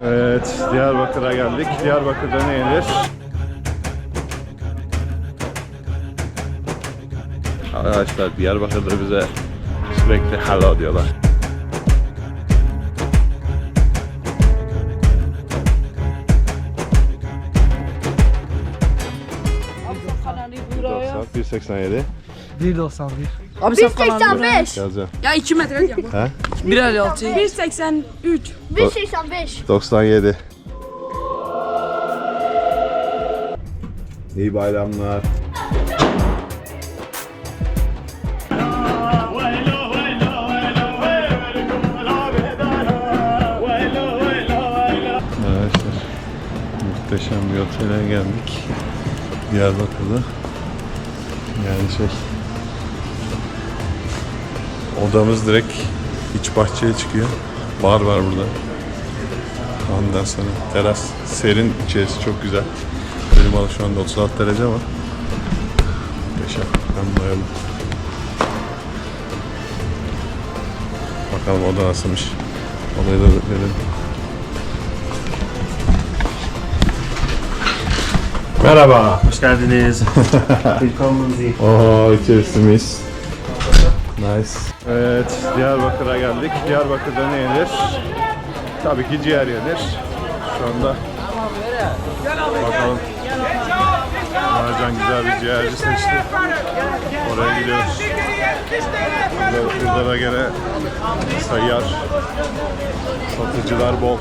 Evet, Diyarbakır'a geldik. Diyarbakır'da ne yenir? Arkadaşlar Diyarbakır'da bize sürekli hello diyorlar. buraya. 187 1.91. Abi sen falan buraya. 185. yazacağım. Ya 2 metre yap. He? 1.56. 1.83. 185. 97 İyi bayramlar. Arkadaşlar muhteşem bir otele geldik. Diyarbakır'da. Yani şey odamız direkt iç bahçeye çıkıyor. Bar var burada. Ondan sonra teras serin içerisi çok güzel. Klimalı şu anda 36 derece var. Muhteşem. Ben bayıldım. Bakalım oda nasılmış. Odayı da verelim. Merhaba, hoş geldiniz. Willkommen Sie. İçerisi mis. Nice. Evet Diyarbakır'a geldik. Diyarbakır'da ne yenir? Tabii ki ciğer yenir. Şu anda bakalım. Mercan güzel bir ciğerci seçti. Oraya gidiyoruz. Burada, da gene seyyar satıcılar bol.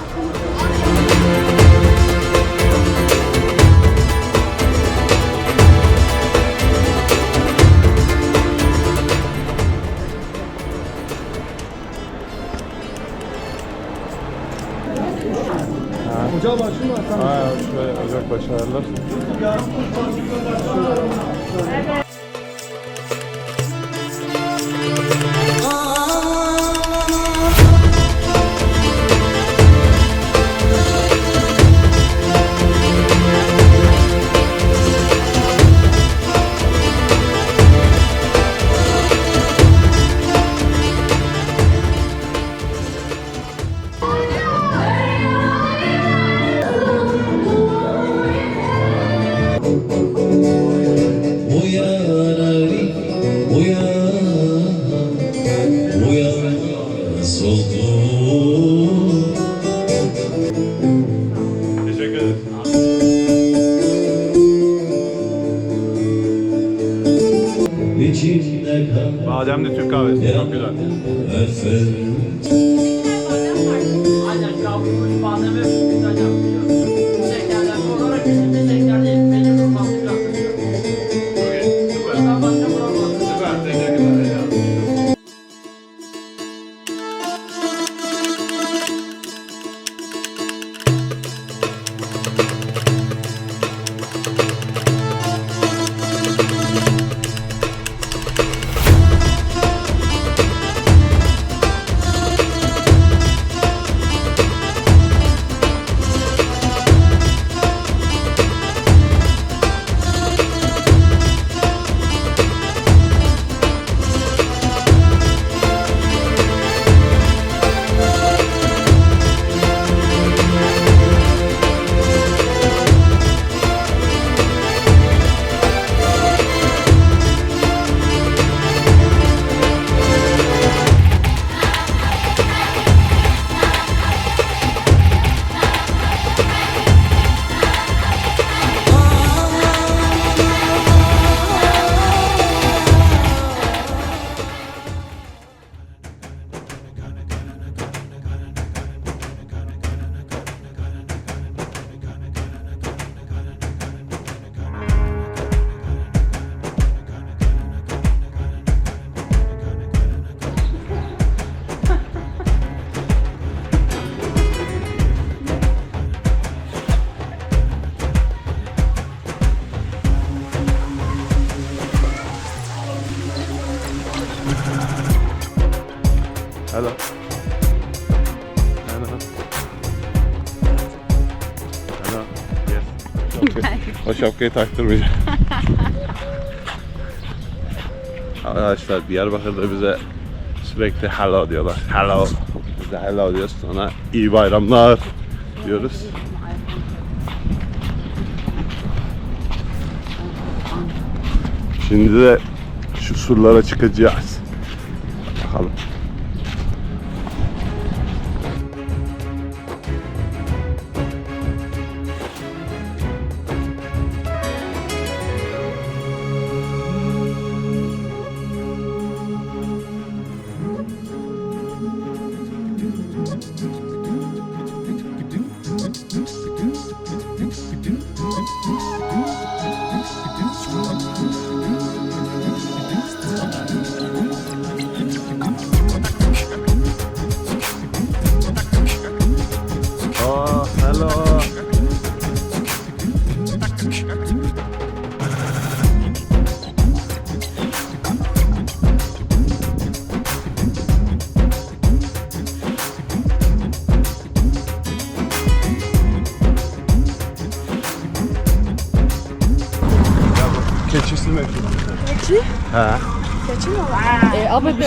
Ha, şöyle ocak başı İçimde kan Bademli Türk kahvesi çok güzel. efendim. Aynen kavrulmuş bademi Hello. Hello. Hello. Yes. O şapkayı taktırmayacağım. Arkadaşlar Diyarbakır'da bize sürekli hello diyorlar. Hello. Biz de hello diyoruz sonra iyi bayramlar. diyoruz. Şimdi de şu surlara çıkacağız. Bakalım.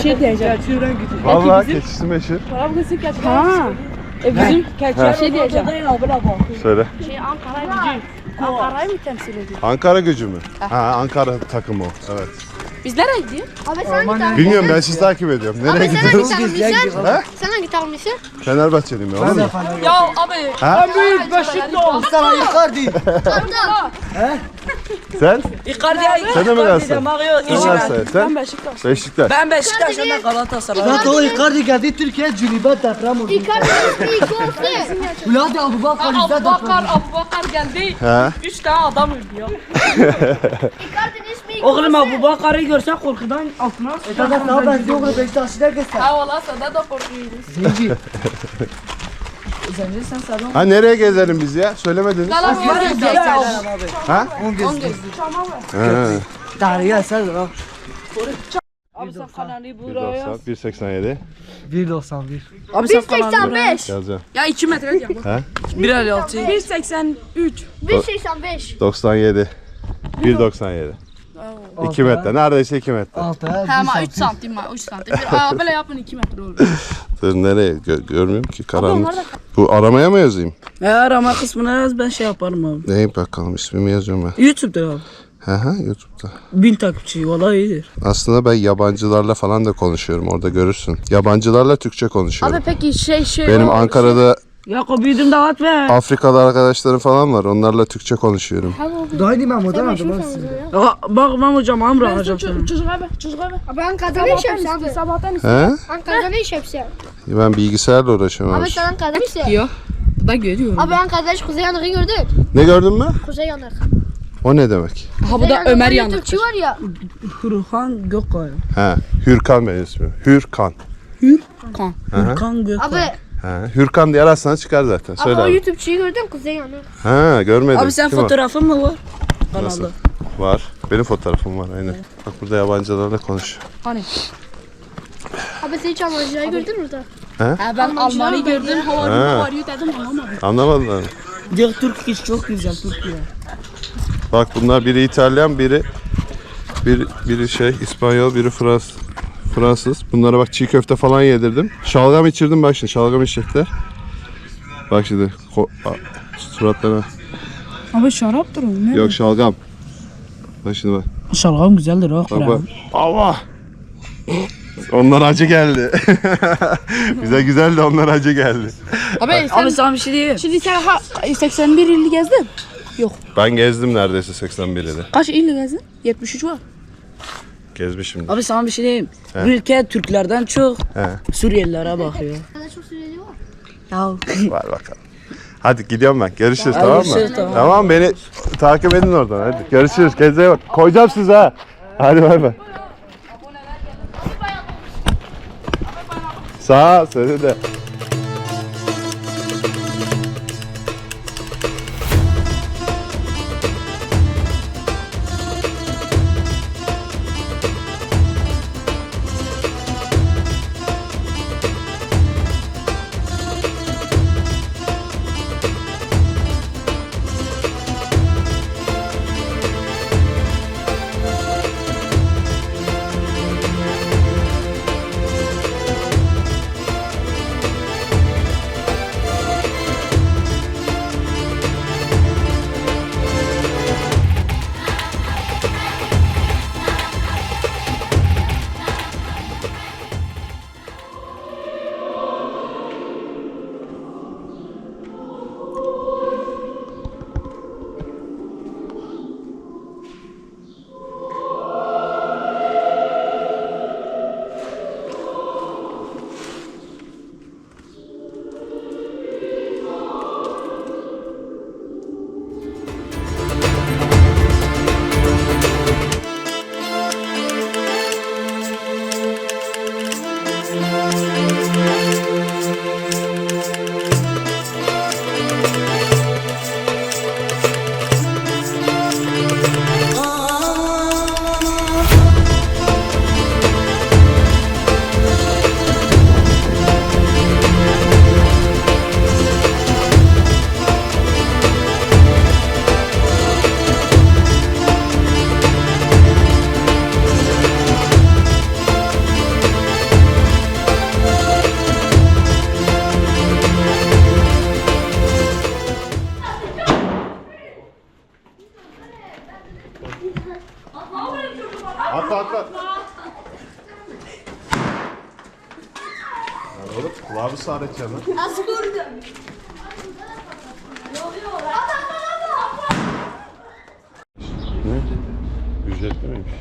Şey diyeceğim. Vallahi keçisi meşhur. Ha. E bizim bir şey diyeceğim. Söyle. Şey Ankara gücü. Ankara'yı mı temsil ediyor? Ankara gücü mü? Ha, Ankara takımı o. Evet. Biz nereye gidiyoruz? Abi sen hangi takım? Bilmiyorum ben sizi takip ediyorum. Nereye Abi sen hangi gidiyorsunuz? takımlısın? Ha? Sen hangi takımlısın? Fenerbahçeliyim ya. Oğlum. Ya abi. Ha? Büyük Beşiktaş. Sana Icardi. Kartal. Sen? Icardi Sen de mi Galatasaray? Sen Galatasaray. Sen? Beşiktaş. Beşiktaş. Ben Beşiktaş de Galatasaray. Zaten o Icardi geldi Türkiye Cüneyt'e deprem oldu. Icardi ismi Icardi. Uladı Abu Bakar Abu Bakar. Abu Bakar geldi. Ha? Üç tane adam öldü ya. Icardi. Oğlum Abu Bakar'ı görsen korkudan altına Zaten daha benziyor oğlum Beşiktaş'ı göster. Ha valla sana da korkuyoruz. Zenci. Sence sen salon. Ha nereye gezelim biz ya? Söylemediniz. Yalan Ha? On gezdi. Ha. Tarihe sen bak. Abi sen kanalı buraya yaz. 1.87. 1.91. Abi sen kanalı buraya 185. Yazacağım. Ya 2 metre yap. Ha? 1.56. 1.83. 185. 97. 1.97. 2 metre. Neredeyse 2 metre. Altıya Hemen 3 1 santim var 3 santim. Bir- böyle yapın 2 metre olur. Dur nereye? Gö- görmüyorum ki karanlık. Bu aramaya mı yazayım? Ya arama kısmına yaz ben şey yaparım abi. Neyim bakalım ismimi yazıyorum ben. YouTube'da abi. Hı hı YouTube'da. Bin takipçi valla iyidir. Aslında ben yabancılarla falan da konuşuyorum orada görürsün. Yabancılarla Türkçe konuşuyorum. Abi peki şey şey. Benim Ankara'da Yakup büyüdüm dağıt be. Afrikalı arkadaşlarım falan var. Onlarla Türkçe konuşuyorum. Daha iyi ben modern aslında. Ya, bak ben hocam Amra hocam. Çocuk, abi, çocuk abi. Abi Ankara'da ne iş yapıyorsun abi? Sabahtan üstü. He? Ankara'da ne iş yapıyorsun? Ben bilgisayarla uğraşıyorum. Abi sen Ankara'da mısın? Diyor. Da görüyorum. Abi Ankara'da hiç Kuzey Yanık'ı gördün. Ne gördün mü? Kuzey Yanık. O ne demek? Ha bu da Ömer bir yanık. YouTube'cu var ya. Hürkan Gökkaya. He. Hürkan benim ismim. Hürkan. Hürkan. Hürkan Gökkaya. Abi, He. Hürkan diye ararsanız çıkar zaten. abi Söyle o abi. YouTube'cuyu gördün Kuzey Yanık. Ha görmedim. Abi sen Kim o? fotoğrafın mı var? Nasıl? Var. Benim fotoğrafım var aynen. Bak burada yabancılarla konuş. Hani? Abi sen hiç Almancayı gördün mü orada? Ha ben Almanı gördüm. How are you, Ha. how are you dedim anlamadım. Anlamadın mı? Diyor Türk iş çok güzel Türkiye. Bak bunlar biri İtalyan, biri bir biri şey İspanyol, biri Frans Fransız. Bunlara bak çiğ köfte falan yedirdim. Şalgam içirdim bak şimdi. Şalgam içecekler. Bak şimdi ko- a- suratlarına. Abi şaraptır o ne? Yok şalgam. Bak şimdi bak. Şalgam güzeldir ha. Bak bak. Allah. Onlar acı geldi. Bize güzel de onlar acı geldi. Abi sen Abi sana bir şey diyeyim. şimdi sen ha, 81 illi gezdin. Ben gezdim neredeyse 81 ili. Kaç illi gezdin? 73 var. Gezmişim. Abi sana bir şey diyeyim. He. Bu ülke Türklerden çok He. Suriyelilere bakıyor. Arkada çok süreli var. Ya Var bakalım. Hadi gidiyorum ben. Görüşürüz Hadi tamam mı? görüşürüz, tamam. Tamam beni takip edin oradan. Hadi görüşürüz. Kendinize iyi bak. Koyacağım size ha. Hadi bay bay. Sağ ol. Seni de. At at at. Oğlum kulağı mı sağlayacağım lan? Ne? Ücretli miymiş?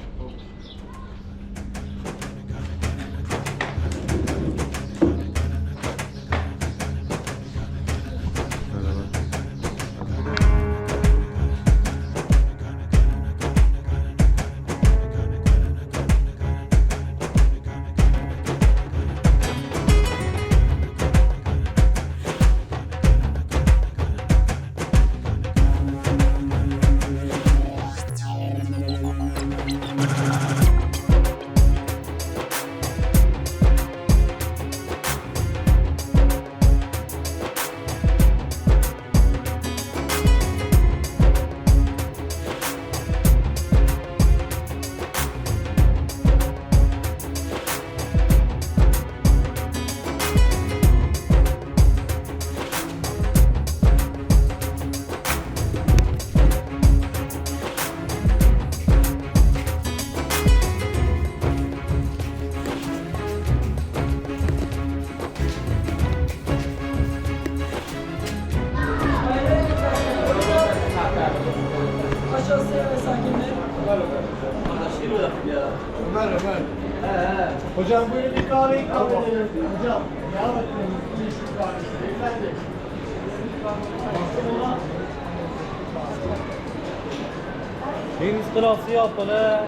Deniz kırası yapılı.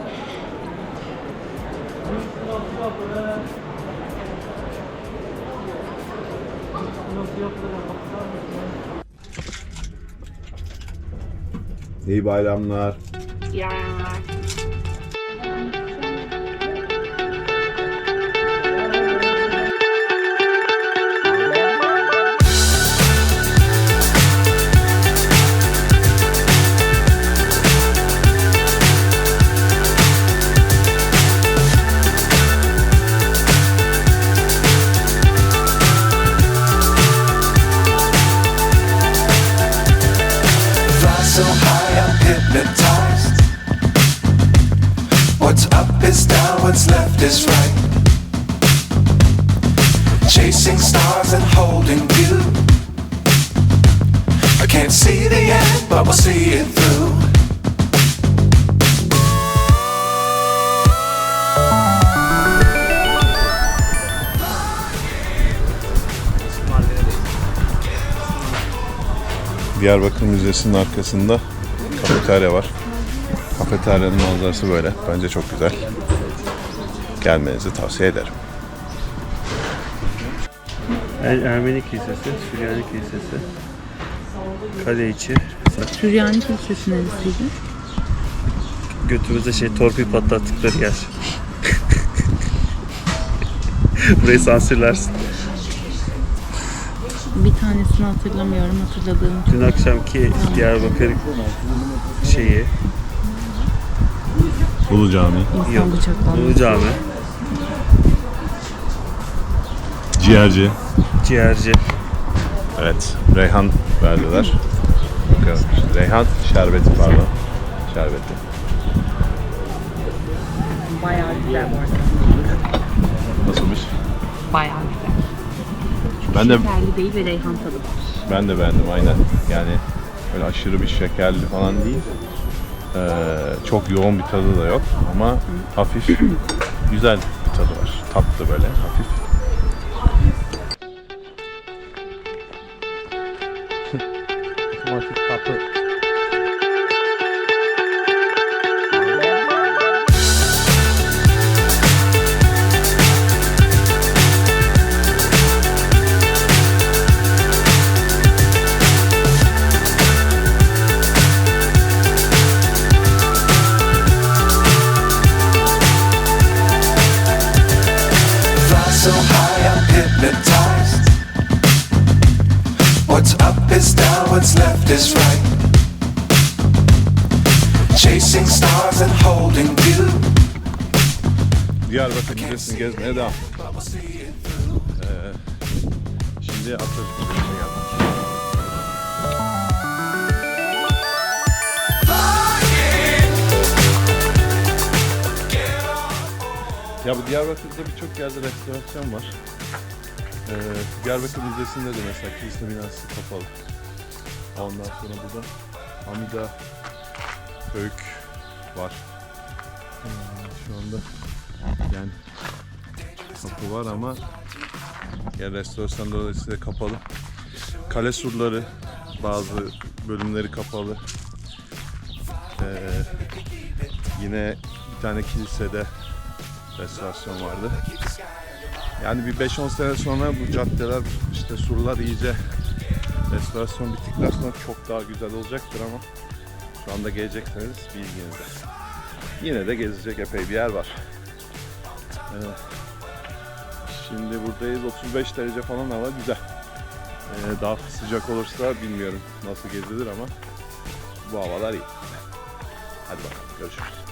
Deniz kırası yapılı. Deniz kırası yapılı. İyi bayramlar. Fly what's left is right. Chasing stars and holding you. I can't see the end, but we'll see it through. Diyarbakır Müzesi'nin arkasında kafeterya var. Kafeteryanın manzarası böyle. Bence çok güzel. Gelmenizi tavsiye ederim. Er- Ermeni Kilisesi, Süryani Kilisesi, Kale içi. Süryani Kilisesi neresiydi? Götümüzde şey torpil patlattıkları yer. Burayı sansürlersin. Bir tanesini hatırlamıyorum. Hatırladığım Dün akşamki Diyarbakır şeyi, Ulu Cami, insan Yok. bıçaklandı. Ulu Cami, ciğerci. ciğerci. Evet, Reyhan verdiler. Bakalım. Reyhan şerbeti pardon. Şerbeti. Bayağı güzel bu arada. Nasılmış? Bayağı güzel. Ben de Şekerli değil ve reyhan tadı var. ben de beğendim aynen. Yani böyle aşırı bir şekerli falan değil. Ee, çok yoğun bir tadı da yok ama hafif güzel tadı var. Tatlı böyle hafif. Hafif tatlı. so high I'm hypnotized. What's up is down, what's left is right. Chasing stars and holding you. Diyarbakır Camping Camping gezmeye devam. Ee, şimdi Atatürk'ün Ya bu Diyarbakır'da birçok yerde restorasyon var. Ee, Diyarbakır Müzesi'nde de mesela kilise binası kapalı. Ondan sonra burada Amida Öğük var. Ee, şu anda yani kapı var ama yani restorasyon dolayısıyla kapalı. Kale surları bazı bölümleri kapalı. Ee, yine bir tane kilisede restorasyon vardı. Yani bir 5-10 sene sonra bu caddeler işte surlar iyice restorasyon bittikten sonra çok daha güzel olacaktır ama şu anda gelecekseniz bilginizde. Yine de gezecek epey bir yer var. Evet. Şimdi buradayız 35 derece falan hava güzel. Ee, daha sıcak olursa bilmiyorum nasıl gezilir ama bu havalar iyi. Hadi bakalım görüşürüz.